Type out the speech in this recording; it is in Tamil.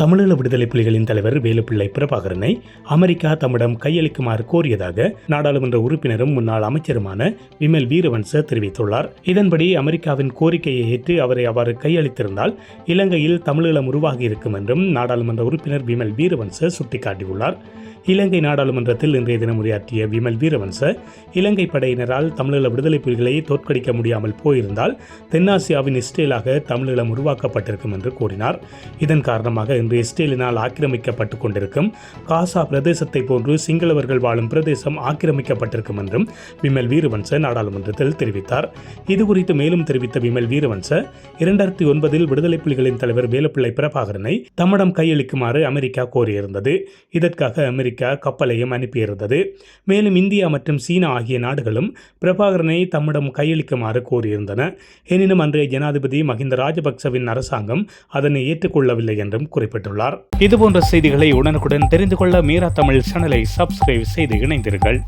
தமிழீழ விடுதலை புலிகளின் தலைவர் வேலுப்பிள்ளை பிரபாகரனை அமெரிக்கா தம்மிடம் கையளிக்குமாறு கோரியதாக நாடாளுமன்ற உறுப்பினரும் முன்னாள் அமைச்சருமான விமல் வீரவன்ச தெரிவித்துள்ளார். இதன்படி அமெரிக்காவின் கோரிக்கையை ஏற்று அவரை அவ்வாறு கையளித்திருந்தால் இலங்கையில் தமிழீழம் உருவாகி இருக்கும் என்றும் நாடாளுமன்ற உறுப்பினர் விமல் வீரவன்ச சுட்டிக்காட்டியுள்ளார். இலங்கை நாடாளுமன்றத்தில் இன்றைய தினம் உரையாற்றிய விமல் வீரவன்ச இலங்கை படையினரால் தமிழீழ விடுதலை புலிகளை தோற்கடிக்க முடியாமல் போயிருந்தால் தென்னாசியாவின் இஸ்ரேலாக தமிழீழம் உருவாக்கப்பட்டிருக்கும் என்று கூறினார். இதன் காரணமாக இன்று இஸ்ரேலினால் ஆக்கிரமிக்கப்பட்டு கொண்டிருக்கும். காசா பிரதேசத்தை போன்று சிங்களவர்கள் வாழும் பிரதேசம் ஆக்கிரமிக்கப்பட்டிருக்கும் என்றும் விமல் வீரவன்ச நாடாளுமன்றத்தில் தெரிவித்தார். இதுகுறித்து மேலும் தெரிவித்த விமல் வீரவன்ச இரண்டாயிரத்தி ஒன்பதில் விடுதலை புலிகளின் தலைவர் வேலுப்பிள்ளை பிரபாகரனை தம்மிடம் கையளிக்குமாறு அமெரிக்கா கோரியிருந்தது. இதற்காக அமெரிக்கா கப்பலையும் அனுப்பியிருந்தது. மேலும் இந்தியா மற்றும் சீனா ஆகிய நாடுகளும் பிரபாகரனை தம்மிடம் கையளிக்குமாறு கோரியிருந்தன. எனினும் அன்றைய ஜனாதிபதி மஹிந்த ராஜபக்சவின் அரசாங்கம் அதனை ஏற்றுக்கொள்ளவில்லை என்றும் குறிப்பிட்டுள்ளார். இதுபோன்ற செய்திகளை உடனுக்குடன் தெரிந்து கொள்ள மீரா தமிழ் சேனலை சப்ஸ்கிரைப் செய்து இணைந்தீர்கள்